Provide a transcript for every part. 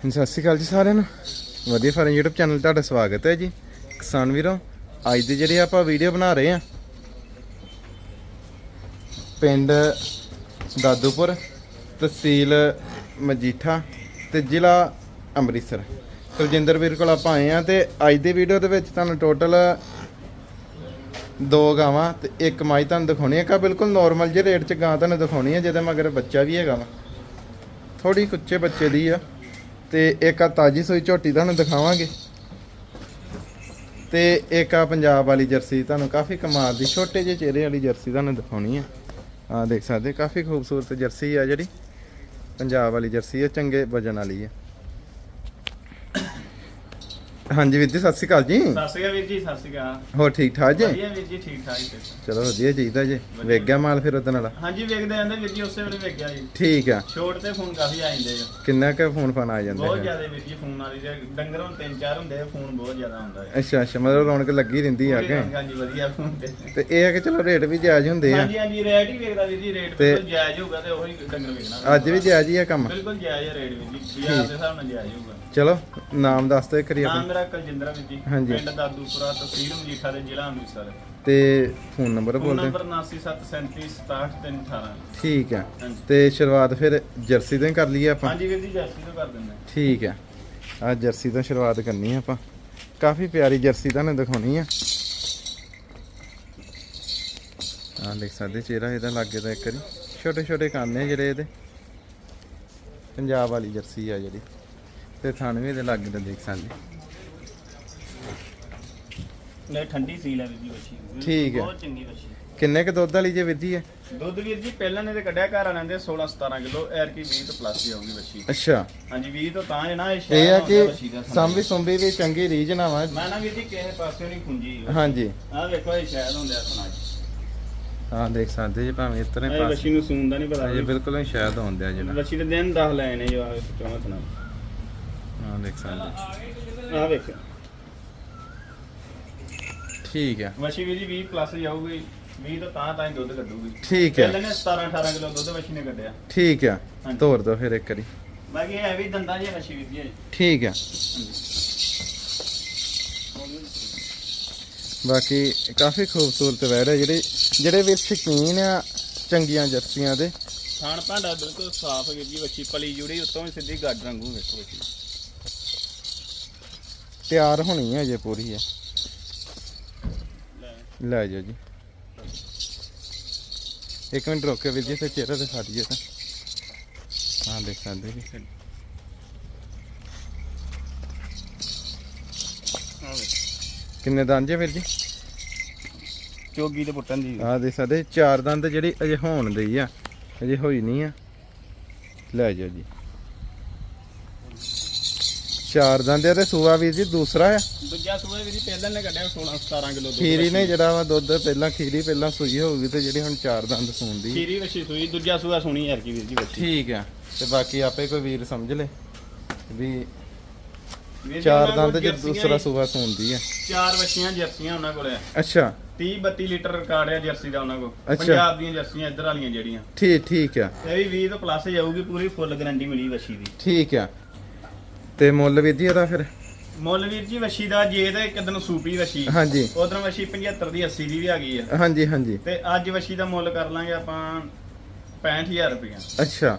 ਹਾਂਜੀ, ਸਤਿ ਸ਼੍ਰੀ ਅਕਾਲ ਜੀ ਸਾਰਿਆਂ ਨੂੰ। ਵਧੀਆ ਫਾਰਮ YouTube ਚੈਨਲ ਤੁਹਾਡਾ ਸਵਾਗਤ ਹੈ ਜੀ। ਕਿਸਾਨ ਵੀਰੋ ਅੱਜ ਦੀ ਜਿਹੜੀ ਆਪਾਂ ਵੀਡੀਓ ਬਣਾ ਰਹੇ ਆ ਪਿੰਡ ਦਾਦੂਪੁਰ ਤਹਿਸੀਲ ਮਜੀਠਾ ਤੇ ਜ਼ਿਲ੍ਹਾ ਅੰਮ੍ਰਿਤਸਰ। ਕੁਲਜਿੰਦਰ ਵੀਰ ਕੋਲ ਆਪਾਂ ਆਏ ਆ ਤੇ ਅੱਜ ਦੀ ਵੀਡੀਓ ਦੇ ਵਿੱਚ ਤੁਹਾਨੂੰ ਟੋਟਲ ਦੋ ਗਾਵਾਂ ਤੇ ਇੱਕ ਮਾਈ ਤੁਹਾਨੂੰ ਦਿਖਾਉਣੀ ਹੈ। ਕਾ ਬਿਲਕੁਲ ਨਾਰਮਲ ਜਿਹੇ ਰੇਟ 'ਚ ਗਾਂ ਤੁਹਾਨੂੰ ਦਿਖਾਉਣੀ ਹੈ ਜਿਹਦੇ ਮਗਰ ਬੱਚਾ ਵੀ ਹੈਗਾ ਵਾ। ਥੋੜੀ ਕੁੱਚੇ ਬੱਚੇ ਦੀ ਆ। ਤੇ ਇੱਕ ਆ ਤਾਜੀ ਸੋਈ ਝੋਟੀ ਤੁਹਾਨੂੰ ਦਿਖਾਵਾਂਗੇ। ਤੇ ਇੱਕ ਆ ਪੰਜਾਬ ਵਾਲੀ ਜਰਸੀ ਤੁਹਾਨੂੰ ਕਾਫੀ ਕਮਾਲ ਦੀ, ਛੋਟੇ ਜਿਹੇ ਚਿਹਰੇ ਵਾਲੀ ਜਰਸੀ ਤੁਹਾਨੂੰ ਦਿਖਾਉਣੀ ਆ। ਆ ਦੇਖ ਸਕਦੇ ਕਾਫੀ ਖੂਬਸੂਰਤ ਜਰਸੀ ਆ ਜਿਹੜੀ। ਪੰਜਾਬ ਵਾਲੀ ਜਰਸੀ ਆ, ਚੰਗੇ ਵਜਨ ਵਾਲੀ ਆ। ਹਾਂਜੀ ਵੀਰ ਜੀ ਸਤਿ ਸ਼੍ਰੀ ਅਕਾਲ ਜੀ। ਸਤਿ ਸ਼੍ਰੀ ਅਕਾਲ ਵੀਰ ਜੀ ਸਤਿ ਸ਼੍ਰੀ ਅਕਾਲ। ਹੋਰ ਠੀਕ ਠਾਕ ਜੀ? ਵਧੀਆ ਵੀਰ ਜੀ ਠੀਕ ਠਾਕ ਜੀ। ਚਲੋ ਵਧੀਆ ਚਾਹੀਦਾ ਜੀ। ਵੇਖ ਗਿਆ ਮਾਲ ਫਿਰ ਉਹਦੇ ਨਾਲ? ਹਾਂਜੀ ਵੇਖਦੇ ਆਂਦੇ ਵੀਰ ਜੀ ਉਸੇ ਵੇਲੇ ਵੇਖਿਆ ਜੀ। ਠੀਕ ਆ। ਛੋਟ ਤੇ ਫੋਨ ਕਾਫੀ ਆ ਜਾਂਦੇ ਆ। ਕਿੰਨਾ ਕੁ ਫੋਨ ਫਾਨ ਆ ਜਾਂਦੇ ਬਹੁਤ ਜ਼ਿਆਦਾ ਵੀਰ ਜੀ ਫੋਨ ਵਾਲੀ ਜੇ ਡੰਗਰ ਹੁਣ ਤਿੰਨ ਚਾਰ ਹੁੰਦੇ ਆ ਫੋਨ ਬਹੁਤ ਜ਼ਿਆਦਾ ਹੁੰਦਾ ਹੈ ਅੱਛਾ ਅੱਛਾ ਮਤਲਬ ਰੌਣਕ ਲੱਗੀ ਰਹਿੰਦੀ ਆ ਕਿ ਹਾਂਜੀ ਵਧੀਆ ਫੋਨ ਤੇ। ਤੇ ਇਹ ਆ ਕਿ ਚਲੋ ਰੇਟ ਵੀ ਜਾਇਜ਼ ਹੁੰਦੇ ਆ। ਹਾਂਜੀ ਹਾਂਜੀ ਰੇਟ ਹੀ ਵੇਖਦਾ ਵੀਰ ਜੀ ਰੇਟ ਬਿਲਕੁਲ ਜਾਇਜ਼ ਹੋਊਗਾ ਤੇ ਉਹੀ ਡੰਗਰ ਵੇਖਣਾ। ਅੱਜ ਵੀ ਜਾਇਜ਼ ਹੀ ਆ ਕੰਮ? ਬਿਲਕੁਲ ਜਾਇਜ਼ ਹੈ ਰੇਟ ਵੀਰ ਜੀ ਬਾਜ਼ਾਰ ਦੇ ਹਿਸਾਬ ਨਾਲ ਜਾਇਜ਼ ਹੋਊਗਾ। ਚਲੋ ਨਾਮ ਦੱਸ ਦਿਓ ਕਰੀ ਆਪਣਾ। ਮੇਰਾ ਕੁਲਜਿੰਦਰ ਆ ਵੀਰ ਜੀ ਹਾਂਜੀ। ਪਿੰਡ ਦਾਦੂਪੁਰਾ ਤਹਿਸੀਲ ਮਜੀਠਾ ਦੇ ਜ਼ਿਲ੍ਹਾ ਅੰਮ੍ਰਿਤਸਰ। ਤੇ ਫੋਨ ਨੰਬਰ ਫੋਨ ਬੋਲ ਦਿਓ ਨੰਬਰ 7977376318 ਠੀਕ ਹਾਂਜੀ। ਤੇ ਸ਼ੁਰੂਆਤ ਫਿਰ ਜਰਸੀ ਤੋਂ ਹੀ ਕਰ ਲਈਏ ਆਪਾਂ? ਹਾਂਜੀ ਵੀਰ ਜੀ ਜਰਸੀ ਤੋਂ ਕਰ ਦਿੰਦੇ ਠੀਕ ਆ ਆ ਜਰਸੀ ਤੋਂ ਸ਼ੁਰੂਆਤ ਕਰਨੀ ਆ ਆਪਾਂ। ਕਾਫੀ ਪਿਆਰੀ ਜਰਸੀ ਤੁਹਾਨੂੰ ਦਿਖਾਉਣੀ ਆ। ਆ ਦੇਖ ਸਕਦੇ ਚਿਹਰਾ ਇਹਦਾ ਲੱਗੇ ਤਾਂ ਇੱਕ ਵਾਰੀ। ਛੋਟੇ ਛੋਟੇ ਕੰਨ ਨੇ ਜਿਹੜੇ ਇਹਦੇ। ਪੰਜਾਬ ਵਾਲੀ ਜਰਸੀ ਆ ਜਿਹੜੀ। ਤੇ ਥਣ ਵੀ ਇਹਦੇ ਲੱਗੇ ਤਾਂ ਦੇਖ ਸਕਦੇ ਲੈ ਠੰਡੀ ਸੀਲ ਹੈ ਵੀਰ ਜੀ ਵੱਛੀ। ਠੀਕ ਹੈ। ਬਹੁਤ ਚੰਗੀ ਵੱਛੀ। ਕਿੰਨੇ ਕ ਦੁੱਧ ਵਾਲੀ ਜੇ ਵਿਧੀ ਹੈ? ਦੁੱਧ ਵੀਰ ਜੀ ਪਹਿਲਾਂ ਨੇ ਤੇ ਕੱਢਿਆ ਘਰ ਵਾਲਿਆਂ ਦੇ 16 17 ਕਿਲੋ ਐਰ ਕੀ 20 ਤੋਂ ਪਲੱਸ ਹੀ ਆਊਗੀ ਵੱਛੀ। ਅੱਛਾ। ਹਾਂਜੀ 20 ਤੋਂ ਤਾਂ ਹੈ ਨਾ ਇਹ ਇਹ ਸ਼ਹਿਰ ਆ ਹੁੰਦਾ ਕਿ ਦਾ ਸੰਭੀ ਸੁੰਭੀ ਵੀ ਚੰਗੀ ਰੀਝ ਨਾ ਵਾ। ਮੈਂ ਨਾ ਵੀਰ ਜੀ ਕਿਸੇ ਪਾਸੇ ਨਹੀਂ ਖੁੰਜੀ ਹਾਂਜੀ। ਆਹ ਵੇਖੋ ਇਹ ਸ਼ਹਿਰ ਹੁੰਦੇ ਆ ਸੁਣਾ ਜੀ। ਹਾਂ ਦੇਖ ਸਕਦੇ ਜੀ ਭਾਵੇਂ ਇਤਨੇ ਇਹ ਪਾਸੇ ਵੱਛੀ ਨੂੰ ਸੂਨ ਦਾ ਨਹੀਂ ਪਤਾ ਅਜੇ ਬਿਲਕੁਲ ਹੀ ਸ਼ਾਇਦ ਹੁੰਦੇ ਆ ਜਿਹੜਾ। ਵੱਛੀ ਦੇ ਦਿਨ 10 ਲੈ ਨੇ ਜੋ ਆ ਚੋਣਾ ਸੁਣਾ ਹਾਂ ਦੇਖ ਸਕਦੇ। ਆਹ ਵੇਖ। ਠੀਕ ਹੈ। ਵੱਛੀ ਵੀਰ ਜੀ 20 ਪਲੱਸ ਜਾਊਗੀ 20 ਤੋਂ ਤਾਂ ਤਾਂ ਹੀ ਦੁੱਧ ਕੱਢੂਗੀ। ਠੀਕ ਹੈ। ਪਹਿਲਾਂ ਨੇ 17 18 ਕਿਲੋ ਦੁੱਧ ਵੱਛੀ ਨੇ ਕੱਢਿਆ। ਠੀਕ ਹੈ। ਹਾਂਜੀ। ਤੋਰ ਦੋ ਫਿਰ ਇੱਕ ਵਾਰੀ। ਬਾਕੀ ਇਹ ਵੀ ਦੰਦਾਂ ਜੀ ਵੱਛੀ ਵੀਰ ਜੀ। ਠੀਕ ਹੈ। ਬਾਕੀ ਕਾਫੀ ਖੂਬਸੂਰਤ ਵੈੜ ਹੈ। ਜਿਹੜੇ ਜਿਹੜੇ ਵੀ ਸ਼ਕੀਨ ਆ ਚੰਗੀਆਂ ਜਰਸੀਆਂ ਦੇ। ਖਾਣ ਭਾਂਡਾ ਬਿਲਕੁਲ ਸਾਫ਼ ਹੈ ਵੀਰ ਜੀ ਵੱਛੀ ਪਲੀ ਜੁੜੀ ਉੱਤੋਂ ਵੀ ਸਿੱਧੀ ਗੱਡ ਰੰਗੂ ਵੇਖੋ ਤਿਆਰ ਹੋਣੀ ਹੈ ਜੇ ਪੂਰੀ ਹੈ। ਲੈ ਜਾਓ ਜੀ। ਇੱਕ ਮਿੰਟ ਰੁਕ ਕੇ ਵੀਰ ਜੀ ਤੇ ਚਿਹਰਾ ਦਿਖਾ ਦਈਏ ਤਾਂ। ਹਾਂ ਦੇਖ ਸਕਦੇ ਜੀ। ਕਿੰਨੇ ਦੰਦ ਜੇ ਵੀਰ ਜੀ? ਚੋਗੀ ਤੇ ਪੁੱਟਣ ਦੀ। ਆ ਦੇਖ ਸਕਦੇ ਚਾਰ ਦੰਦ ਜਿਹੜੀ ਅਜੇ ਹੋਣ ਦੇ ਹੀ ਆ ਅਜੇ ਹੋਈ ਨਹੀਂ ਆ। ਲੈ ਜਾਓ ਜੀ। ਚਾਰ ਦੰਦ ਆ ਤੇ ਸੂਆ ਵੀਰ ਜੀ ਦੂਸਰਾ ਆ? ਦੂਜਾ ਸੂਏ ਵੀ ਪਹਿਲਾਂ ਨੇ ਕੱਢਿਆ 16 17 ਕਿਲੋ ਦੁੱਧ ਖੀਰੀ ਨੇ। ਜਿਹੜਾ ਵਾ ਦੁੱਧ ਪਹਿਲਾਂ ਖੀਰੀ ਪਹਿਲਾਂ ਸੂਈ ਹੋਊਗੀ ਤੇ ਜਿਹੜੀ ਹੁਣ ਚਾਰ ਦੰਦ ਸੂਣਦੀ ਖੀਰੀ ਵੱਛੀ ਸੂਈ ਦੂਜਾ ਸੂਆ ਸੁਣੀ ਯਾਰ ਕੀ ਵੀਰ ਜੀ ਵੱਛੀ ਠੀਕ ਆ। ਤੇ ਬਾਕੀ ਆਪੇ ਕੋਈ ਵੀਰ ਸਮਝ ਲੈ ਵੀ ਵੀਰ ਜੀ ਚਾਰ ਦੰਦ ਜੇ ਦੂਸਰਾ ਸੂਆ ਸੂਣਦੀ ਆ। ਚਾਰ ਵੱਛੀਆਂ ਜਰਸੀਆਂ ਉਹਨਾਂ ਕੋਲ ਆ। ਅੱਛਾ। 30 32 ਲੀਟਰ ਰਿਕਾਰਡ ਆ ਜਰਸੀ ਦਾ ਉਹਨਾਂ ਕੋਲ। ਪੰਜਾਬ ਦੀਆਂ ਜਰਸੀਆਂ ਇੱਧਰ ਵਾਲੀਆਂ ਜਿਹੜੀਆਂ। ਠੀਕ ਠੀਕ ਆ। ਇਹ ਵੀ 20 ਤੋਂ ਪਲੱਸ ਜਾਊਗੀ ਪੂਰੀ ਫੁੱਲ ਗਾਰੰਟੀ ਮਿਲੀ ਵੱਛੀ ਦੀ। ਠੀਕ ਆ। ਤੇ ਮੁੱਲ ਵੀਰ ਜੀ ਇਹਦਾ ਫਿਰ? ਮੁੱਲ ਵੀਰ ਜੀ ਵੱਛੀ ਦਾ ਜੇ ਤਾਂ ਇੱਕ ਦਿਨ ਸੂਪੀ ਵੱਛੀ। ਹਾਂਜੀ। ਉਧਰ ਵੱਛੀ 75 ਦੀ 80 ਦੀ ਵੀ ਆ ਗਈ ਆ। ਹਾਂਜੀ ਹਾਂਜੀ। ਤੇ ਅੱਜ ਵੱਛੀ ਦਾ ਮੁੱਲ ਕਰ ਲਾਂਗੇ ਆਪਾਂ 65000 ਰੁਪਇਆ ਅੱਛਾ।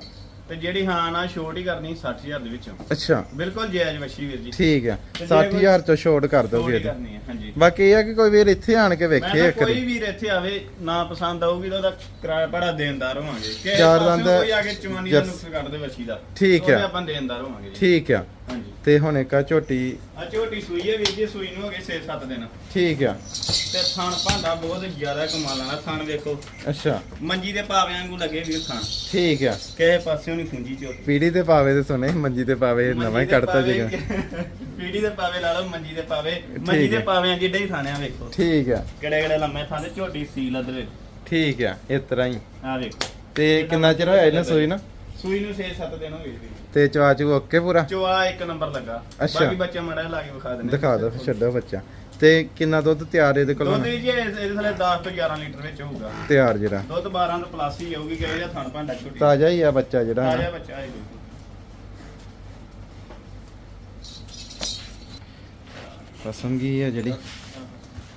ਤੇ ਜਿਹੜੀ ਹਾਂ ਨਾ ਛੋਟ ਹੀ ਕਰਨੀ 60000 ਦੇ ਵਿੱਚੋਂ। ਅੱਛਾ। ਬਿਲਕੁਲ ਜਾਇਜ਼ ਵੱਛੀ ਵੀਰ ਜੀ। ਠੀਕ ਆ ਤੇ ਜੇ 60000 ਚੋਂ ਛੋਟ ਕਰ ਛੋਟ ਦੋਗੇ ਹੀ ਕਰਨੀ ਹੈ ਹਾਂਜੀ। ਬਾਕੀ ਇਹ ਆ ਕਿ ਕੋਈ ਵੀਰ ਇੱਥੇ ਆਣ ਕੇ ਮੈਂ ਵੇਖੇ ਤਾਂ ਇੱਕ ਕੋਈ ਵਾਰੀ। ਵੀ ਇੱਥੇ ਆਵੇ ਨਾ ਪਸੰਦ ਆਊਗੀ ਤਾਂ ਉਹਦਾ ਕਿਰਾਇਆ ਭਾੜਾ ਦੇਣਦਾਰ ਹੋਵਾਂਗੇ। ਚਾਰ ਦੰਦ ਕੋਈ ਆ ਕੇ ਚਵਾਨੀ ਦਾ ਨੁਕਸ ਕੱਢ ਦੇ ਵੱਛੀ ਦਾ। ਠੀਕ ਉਹਦੇ ਆ। ਆਪਾਂ ਦੇਣਦਾਰ ਹੋਵਾਂਗੇ ਜੀ। ਠੀਕ ਆ ਹਾਂਜੀ। ਤੇ ਹੁਣ ਇੱਕ ਆ ਝੋਟੀ। ਆ ਝੋਟੀ ਸੂਈ ਹੈ ਵੀਰ ਜੀ ਸੂਈ ਨੂੰ ਹੋ ਗਏ 6-7 ਦਿਨ। ਠੀਕ ਆ। ਤੇ ਥਣ ਭਾਂਡਾ ਬਹੁਤ ਜ਼ਿਆਦਾ ਕਮਾਲ ਵਾਲਾ ਥਣ ਵੇਖੋ। ਅੱਛਾ। ਮੰਜੀ ਦੇ ਪਾਵਿਆਂ ਵਾਂਗੂ ਲੱਗੇ ਵੀਰ ਥਣ। ਠੀਕ ਆ। ਕਿਸੇ ਪਾਸਿਓਂ ਨਹੀਂ ਖੁੰਜੀ ਝੋਟੀ। ਪੀੜੀ ਤੇ ਪਾਵੇ ਤੇ ਸੁਣੇ ਮੰਜੀ ਤੇ ਪਾਵੇ ਨਵਾਂ ਹੀ ਕੱਢਤਾ ਪਾਵੇ- ਜੀਗਾ ਪੀੜੀ ਦੇ ਪਾਵੇ ਲਾ ਲਓ ਮੰਜੀ ਦੇ ਪਾਵੇ। ਮੰਜੀ ਦੇ ਹੈ। ਪਾਵਿਆਂ ਜਿੱਡੇ ਹੀ ਥਾਣਿਆ ਵੇਖੋ। ਠੀਕ ਆ। ਕਿਹੜੇ ਕਿਹੜੇ ਲੰਮੇ ਥਾਂ ਤੇ ਝੋਟੀ ਸੀਲ ਅਦਰੇ ਠੀਕ ਆ ਇਸ ਤਰ੍ਹਾਂ ਹੀ। ਆ ਵੇਖੋ। ਤੇ ਕਿੰਨਾ ਚਿਰ ਹੋਇਆ ਇਹਨਾਂ ਸੂਈ ਨਾ? ਸੂਈ ਨੂੰ 6-7 ਦਿਨ ਹੋ ਗਏ ਜੀ। ਤੇ ਚਵਾ ਚੂ ਓਕੇ ਪੂਰਾ? ਚਵਾ ਇੱਕ ਨੰਬਰ ਲੱਗਾ। ਬਾਕੀ ਬੱਚਾ ਮੜਾ ਲਾ ਕੇ ਵਿਖਾ ਦਿੰਦੇ ਦਿਖਾ ਦੋ ਫਿਰ ਛੱਡੋ ਬੱਚਾ ਤੇ ਕਿੰਨਾ ਦੁੱਧ ਤਿਆਰ ਇਹਦੇ ਕੋਲ? ਦੁੱਧ ਜੀ ਇਹਦੇ ਥਲੇ 10 ਤੋਂ 11 ਲੀਟਰ ਵਿੱਚ ਹੋਊਗਾ। ਤਿਆਰ ਜਿਹੜਾ। ਦੁੱਧ 12 ਤੋਂ ਪਲੱਸ ਹੀ ਕਿ ਇਹਦਾ ਥਣ ਭਾਂਡਾ ਛੁੱਟੀ। ਤਾਜ਼ਾ ਹੀ ਆ ਬੱਚਾ ਜਿਹੜਾ ਤਾਜ਼ਾ ਹਨਾ। ਬੱਚਾ ਹੈ ਜੀ। ਪਸੰਦ ਕੀ ਜਿਹੜੀ?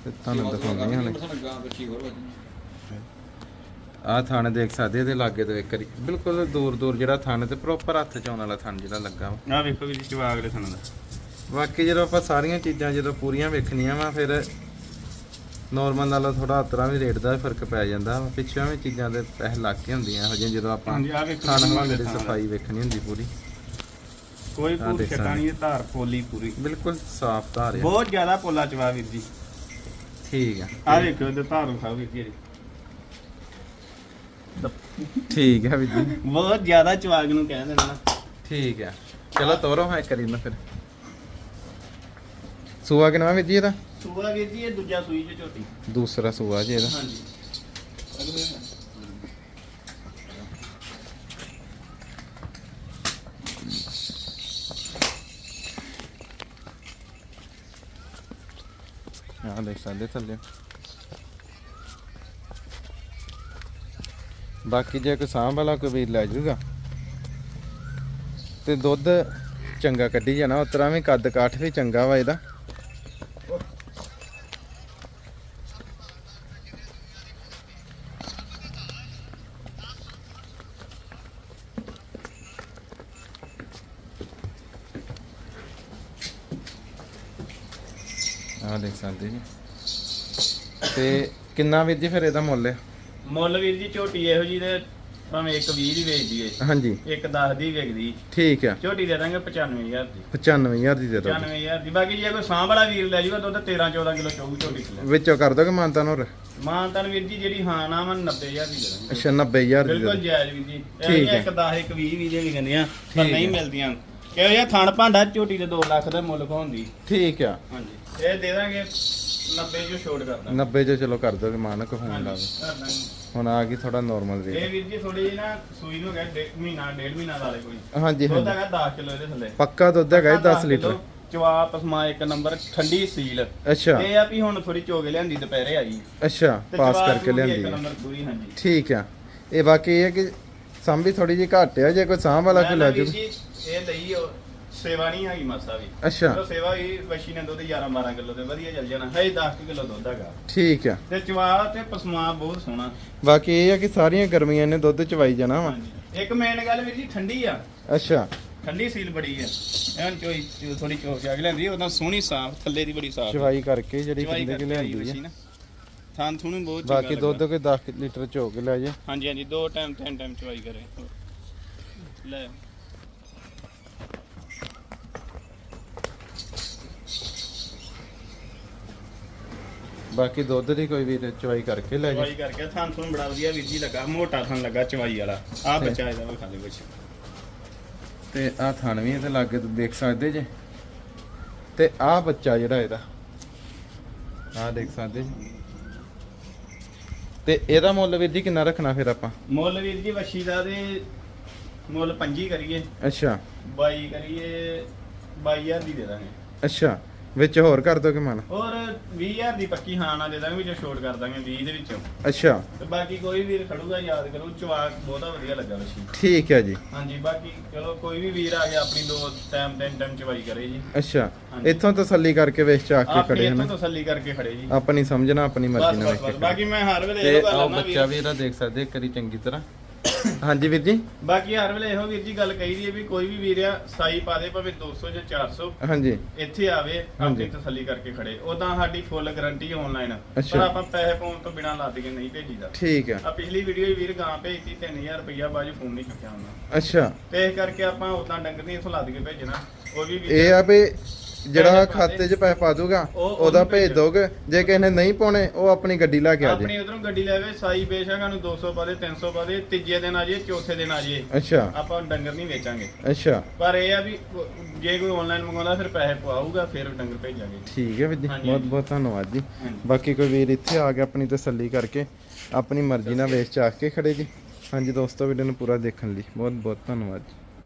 ਤੇ ਤੁਹਾਨੂੰ ਦਿਖਾਉਂਦੇ ਹਾਂ ਹੁਣ। ਆਹ ਥਣ ਦੇਖ ਸਕਦੇ ਇਹਦੇ ਲਾਗੇ ਤੋਂ ਇੱਕ ਵਾਰੀ। ਬਿਲਕੁਲ ਦੂਰ ਦੂਰ ਜਿਹੜਾ ਥਣ ਤੇ ਪ੍ਰੋਪਰ ਹੱਥ ਚ ਆਉਣ ਵਾਲਾ ਥਣ ਜਿਹੜਾ ਲੱਗਾ ਵਾ। ਆ ਵੇਖੋ ਵੀਰ ਜੀ ਦੇ ਥਣ ਦਾ। ਬਾਕੀ ਜਦੋਂ ਆਪਾਂ ਸਾਰੀਆਂ ਚੀਜ਼ਾਂ ਜਦੋਂ ਪੂਰੀਆਂ ਵੇਖਣੀਆਂ ਵਾ ਫਿਰ ਨਾਰਮਲ ਨਾਲੋਂ ਥੋੜਾ ਉਤਰਾ ਵੀ ਰੇਟ ਦਾ ਫ਼ਰਕ ਪੈ ਜਾਂਦਾ ਪਿੱਛੋਂ ਵੀ ਚੀਜ਼ਾਂ ਦੇ ਪੈਸੇ ਲੱਗ ਕੇ ਹੁੰਦੀਆਂ ਜਿਹੀਆਂ ਜਦੋਂ ਆਪਾਂ ਆ ਚਵਾਗ ਹਵਾਲੇ ਦੇ ਦੀ ਦਾ। ਸਫ਼ਾਈ ਵੇਖਣੀ ਹੁੰਦੀ ਪੂਰੀ। ਕੋਈ ਆਹ ਭੂਤ ਦੇਖ ਛਟਾ ਨਹੀਂ ਧਾਰ ਪੋਲੀ ਪੂਰੀ। ਬਿਲਕੁਲ ਸਾਫ਼ ਧਾਰ ਆ। ਬਹੁਤ ਜ਼ਿਆਦਾ ਪੋਲਾ ਚਵਾ ਵੀਰ ਜੀ। ਠੀਕ ਆ। ਆ ਵੇਖੋ ਇਹਦੇ ਧਾਰ ਵਿਖਾਓ ਵੀਰ ਜੀ। ਠੀਕ ਆ ਵੀ ਜੀ। ਬਹੁਤ ਜ਼ਿਆਦਾ ਚਵਾਗ ਨੂੰ ਕਹਿ ਦੇਣਾ। ਠੀਕ ਆ ਚਲੋ ਤੋਰੋ ਹਾਂ ਕਰੀ ਨਾ ਫਿਰ। ਸੂਆ ਕਿਨਵਾ ਵੀ ਜੀ ਇਹਦਾ? ਸੂਆ ਵੀਰ ਜੀ ਇਹ ਦੂਜਾ ਸੂਈ ਚ ਝੋਟੀ। ਦੂਸਰਾ ਸੂਆ ਜੀ ਇਹਦਾ। ਹਾਂਜੀ। ਆਹ ਦੇਖ ਸਕਦੇ ਥੱਲੇ। ਬਾਕੀ ਜੇ ਕੋਈ ਸਾਂਭ ਵਾਲਾ ਕੋਈ ਵੀਰ ਲੈ ਜਾਊਗਾ। ਤੇ ਦੁੱਧ ਚੰਗਾ ਕੱਢੀ ਜਾਣਾ, ਉਸ ਤਰ੍ਹਾਂ ਵੀ ਕੱਦ ਕਾਠ ਵੀ ਚੰਗਾ ਵਾ ਇਹਦਾ। ਆਹ ਦੇਖ ਸਕਦੇ ਜੀ। ਤੇ ਕਿੰਨਾ ਵੀਰ ਜੀ ਫਿਰ ਇਹਦਾ ਮੁੱਲ ਹੈ ਮੁੱਲ ਵੀਰ ਜੀ ਝੋਟੀ ਇਹੋ ਜੀ ਦੇ ਭਾਵੇਂ ਇੱਕ 20 ਦੀ ਵੇਚਦੀ ਏ ਹਾਂਜੀ। ਇੱਕ 10 ਦੀ ਵਿਕਦੀ ਠੀਕ ਆ। ਝੋਟੀ ਦੇ ਦਾਂਗੇ 95000 ਦੀ। 95000 ਦੀ ਦੇ ਦੋ 95000 ਦੀ। ਬਾਕੀ ਜੇ ਕੋਈ ਸਾਂਭ ਵਾਲਾ ਵੀਰ ਲੈ ਜਾਊਗਾ ਦੁੱਧ 13 14 ਕਿਲੋ ਚੋਊ ਝੋਟੀ ਚ ਵਿੱਚੋਂ ਕਰ ਦੋਗੇ ਮਾਨਤਾਨ ਹੋਰ? ਮਾਨਤਨ ਵੀਰ ਜੀ ਜਿਹੜੀ ਹਾਂ ਨਾ ਵਾ 90000 ਦੀ ਦੇ ਦਾਂਗੇ। ਅੱਛਾ 90000 ਦੀ ਬਿਲਕੁਲ। ਜਾਇਜ਼ ਵੀਰ ਜੀ। ਇਹ। ਇੱਕ 10 ਇੱਕ 20 ਵੀ ਦੇ ਵਿਕਦੀਆਂ ਪਰ ਨਹੀਂ। ਮਿਲਦੀਆਂ। ਕਿਹੋ ਜਿਹਾ ਥਣ ਭਾਂਡਾ ਝੋਟੀ ਦੇ 2 ਲੱਖ ਦਾ ਮੁੱਲ ਹੋਉਂਦੀ ਠੀਕ ਆ। ਹਾਂਜੀ। ਇਹ ਦੇ ਦਾਂਗੇ 90 ਜੋ ਛੋਟ ਕਰ ਦਾਂਗੇ। 90 ਚ ਚਲੋ ਕਰ ਦੋਗੇ ਮਾਨਕ ਹੋਣ ਲੱਗ। ਹੁਣ ਆ ਗਈ ਥੋੜਾ ਨਾਰਮਲ ਇਹ ਰੇਟ ਵੀਰ ਜੀ ਥੋੜੀ ਜਿਹੀ ਨਾ ਸੂਈ ਨੂੰ ਗਿਆ ਡੇਢ ਮਹੀਨਾ ਡੇਢ ਮਹੀਨਾ ਵਾਲੇ ਕੋਈ। ਹਾਂਜੀ ਦੁੱਧ ਹੈਗਾ 10 ਕਿਲੋ ਇਹਦੇ ਥੱਲੇ। ਪੱਕਾ ਦੁੱਧ ਹੈਗਾ ਜੀ 10 ਲੀਟਰ। ਚਵਾ ਪਸਮਾ ਇੱਕ ਨੰਬਰ ਠੰਡੀ ਸੀਲ। ਅੱਛਾ। ਇਹ ਆ ਵੀ ਹੁਣ ਥੋੜੀ ਚੋਗੇ ਲਿਆਂਦੀ ਦੁਪਹਿਰੇ ਆਈ। ਅੱਛਾ ਪਾਸ ਕਰਕੇ ਲਿਆਂਦੀ ਇੱਕ। ਨੰਬਰ ਪੂਰੀ ਹਾਂਜੀ। ਠੀਕ ਆ। ਇਹ ਬਾਕੀ ਇਹ ਕਿ ਸਾਂਭੀ ਥੋੜੀ ਜਿਹੀ ਘੱਟ ਆ ਜੇ ਕੋਈ ਸਾਂਭ ਵਾਲਾ ਕੋਈ ਲੈ ਜੀ, ਇਹ ਲਈ ਉਹ ਸੇਵਾ ਨਹੀਂ ਹੈਗੀ ਮਾਸਾ ਵੀ। ਅੱਛਾ। ਚਲੋ ਸੇਵਾ ਹੀ ਵਸ਼ੀ ਨੇ ਦੁੱਧ 11 12 ਕਿਲੋ ਤੇ ਵਧੀਆ ਚੱਲ ਜਾਣਾ ਹੈ 10 ਕਿਲੋ ਦੁੱਧ ਹੈਗਾ। ਠੀਕ ਆ। ਤੇ ਚਵਾ ਤੇ ਪਸਮਾ ਬਹੁਤ ਸੋਹਣਾ। ਬਾਕੀ ਇਹ ਹੈ ਕਿ ਸਾਰੀਆਂ ਗਰਮੀਆਂ ਨੇ ਦੁੱਧ ਚਵਾਈ ਜਾਣਾ ਵਾ। ਹਾਂਜੀ। ਇੱਕ ਮੇਨ ਗੱਲ ਵੀਰ ਜੀ ਠੰਡੀ ਆ। ਅੱਛਾ। ਠੰਡੀ ਸੀਲ ਬੜੀ ਆ। ਐਨ ਚੋਈ ਥੋੜੀ ਚੋ ਕੇ ਲੈਂਦੀ ਉਹਦਾ ਸੋਹਣੀ ਸਾਫ਼ ਥੱਲੇ ਦੀ ਬੜੀ ਸਾਫ਼ ਚਵਾਈ ਕਰਕੇ ਜਿਹੜੀ ਚਵਾਈ ਕਿੰਨੇ ਕਿ ਕਰਕੇ ਆਈ ਲਿਆਂਦੀ ਵਸ਼ੀ ਹੈ ਨਾ। ਥਾਂ ਥੂਣ ਬਹੁਤ ਚੰਗਾ ਬਾਕੀ ਦੁੱਧ ਕੋਈ 10 ਲੀਟਰ ਚੋ ਕੇ ਲੈ ਜੇ ਹਾਂਜੀ ਹਾਂਜੀ ਦੋ ਟਾਈਮ ਤਿੰਨ ਟਾਈਮ ਚਵਾਈ ਕਰੇ। ਲੈ। ਬਾਕੀ ਦੁੱਧ ਦੀ ਕੋਈ ਵੀ ਚਵਾਈ ਕਰਕੇ ਲੈ ਜੇ ਚਵਾਈ ਕਰਕੇ ਥਾਂ ਥੂਣ ਬੜਾ ਵਧੀਆ ਵੀਰ ਜੀ ਲੱਗਾ। ਮੋਟਾ ਥਾਂ ਲੱਗਾ ਚਵਾਈ ਵਾਲਾ। ਆ ਬੱਚਾ ਇਹਦਾ ਵਿਖਾ ਦੇ ਕੁਛ। ਤੇ ਆਹ ਥਣ ਵੀ ਇਹਦੇ ਲਾਗੇ ਤੁਸੀਂ ਦੇਖ ਸਕਦੇ ਜੇ। ਤੇ ਆਹ ਬੱਚਾ ਜਿਹੜਾ ਇਹਦਾ। ਆਹ ਦੇਖ ਸਕਦੇ ਜੀ। ਤੇ ਇਹਦਾ ਮੁੱਲ ਵੀਰ ਜੀ ਕਿੰਨਾ ਰੱਖਣਾ ਫਿਰ ਆਪਾਂ? ਮੁੱਲ ਵੀਰ ਜੀ ਵਸ਼ੀ ਦਾ ਦੇ ਮੁੱਲ 25 ਕਰੀਏ। ਅੱਛਾ। 22 ਕਰੀਏ 22000 ਦੀ ਦੇ ਦਾਂਗੇ। ਅੱਛਾ। ਵਿੱਚ ਹੋਰ ਕਰ ਦੋਗੇ ਮਨ ਔਰ 20000 ਦੀ ਪੱਕੀ ਹਾਂ ਨਾ ਦੇ ਦਾਂਗੇ ਵਿੱਚੋਂ ਛੋਟ ਕਰ ਦਾਂਗੇ 20 ਦੇ ਵਿੱਚੋਂ। ਅੱਛਾ। ਤੇ ਬਾਕੀ ਕੋਈ ਵੀਰ ਖੜੂਗਾ ਯਾਦ ਕਰੂ ਚਵਾਕ ਬਹੁਤਾ ਵਧੀਆ ਲੱਗਾ ਵਸ਼ੀ। ਠੀਕ ਹੈ ਜੀ। ਹਾਂਜੀ ਬਾਕੀ ਚਲੋ ਕੋਈ ਵੀ ਵੀਰ ਆ ਗਿਆ ਆਪਣੀ ਦੋ ਟਾਈਮ ਤਿੰਨ ਟਾਈਮ ਚਵਾਈ ਕਰੇ ਜੀ। ਅੱਛਾ। ਹਾਂਜੀ। ਇੱਥੋਂ ਤਸੱਲੀ ਕਰਕੇ ਵੇਚ ਚਾ ਕੇ ਆਪਣੀ ਖੜੇ ਇੱਥੋਂ ਹਨ। ਤਸੱਲੀ ਕਰਕੇ ਖੜੇ ਜੀ। ਆਪਣੀ ਸਮਝਣਾ ਆਪਣੀ ਬਸ ਮਰਜ਼ੀ ਨਾਲ ਬਸ ਵੇਖ ਬਸ। ਕੇ ਬਾਕੀ ਮੈਂ ਹਰ ਵੇਲੇ ਤੇ ਇਹੋ ਗੱਲ ਆਹ ਆਉਣਾ ਬੱਚਾ ਵੀ ਇਹਦਾ ਦੇਖ ਸਕਦੇ ਇੱਕ ਵਾਰੀ ਚੰਗੀ ਤਰ੍ਹਾਂ। ਹਾਂਜੀ ਵੀਰ ਜੀ। ਬਾਕੀ ਹਰ ਵੇਲੇ ਇਹੋ ਵੀਰ ਜੀ ਗੱਲ ਕਹੀ ਦੀ ਹੈ ਵੀ ਕੋਈ ਵੀ ਵੀਰ ਆ ਸਾਈ ਪਾ ਦੇ ਭਾਵੇਂ 200 ਜਾਂ 400 ਹਾਂਜੀ। ਇੱਥੇ ਆਵੇ ਆਪਣੀ। ਤਸੱਲੀ ਕਰਕੇ ਖੜੇ। ਉਦਾਂ ਸਾਡੀ ਫੁੱਲ ਗਾਰੰਟੀ ਆਨਲਾਈਨ ਪਰ। ਆਪਾਂ ਪੈਸੇ ਪਾਉਣ ਤੋਂ ਬਿਨਾ ਲੱਦ ਕੇ ਨਹੀਂ ਭੇਜੀਦਾ। ਠੀਕ ਹੈ। ਆ ਪਿਛਲੀ ਵੀਡੀਓ ਹੀ ਵੀਰ ਗਾਂ ਭੇਜਤੀ 3000 ਰੁਪਇਆ 'ਚ ਫੋਨ ਨਹੀਂ ਚੁੱਕਿਆ ਹੁੰਦਾ। ਅੱਛਾ। ਤੇ ਇਸ ਕਰਕੇ ਆਪਾਂ ਉਦਾਂ ਡੰਗਰ ਨਹੀਂ ਇਥੋਂ ਲੱਦ ਕੇ ਭੇਜਣਾ। ਉਹ ਵੀ ਇਹ ਆ ਵੀ ਜਿਹੜਾ ਖਾਤੇ 'ਚ ਪੈਸੇ ਪਾ ਦੂਗਾ ਉਹ- ਉਹਦਾ ਭੇਜ। ਦੋਗੇ। ਜੇ ਕਿਸੇ ਨੇ ਨਹੀਂ ਪਾਉਣੇ ਉਹ ਆਪਣੀ ਗੱਡੀ ਲੈ ਕੇ ਆ ਆਪਣੀ ਜੇ। ਉਧਰੋਂ ਗੱਡੀ ਲੈਵੇ ਸਾਈ ਬੇਸ਼ੱਕ ਨੂੰ 200 ਪਾ ਦੇ 300 ਪਾ ਦੇ ਤੀਜੇ ਦਿਨ ਆ ਜੇ ਚੌਥੇ ਦਿਨ ਆ ਜੇ ਅੱਛਾ। ਆਪਾਂ ਡੰਗਰ ਨਹੀਂ ਵੇਚਾਂਗੇ। ਅੱਛਾ। ਪਰ ਇਹ ਆ ਵੀ ਜੇ ਕੋਈ ਆਨਲਾਈਨ ਮੰਗਾਉਂਦਾ ਫਿਰ ਪੈਸੇ ਪਵਾਊਗਾ ਫਿਰ ਡੰਗਰ ਭੇਜਾਂਗੇ। ਠੀਕ ਹੈ ਵੀਰ ਜੀ ਬਹੁਤ। ਬਹੁਤ ਧੰਨਵਾਦ ਜੀ। ਬਾਕੀ ਕੋਈ ਵੀਰ ਇੱਥੇ ਆ ਕੇ ਆਪਣੀ ਤਸੱਲੀ ਕਰਕੇ ਆਪਣੀ ਮਰਜ਼ੀ ਨਾਲ ਵੇਚ ਚਾਕ ਕੇ ਖੜੇ ਜੀ। ਹਾਂਜੀ ਦੋਸਤੋ ਵੀਡੀਓ ਨੂੰ ਪੂਰਾ ਦੇਖਣ ਲਈ ਬਹੁਤ ਬਹੁਤ ਧੰਨਵਾਦ ਜੀ।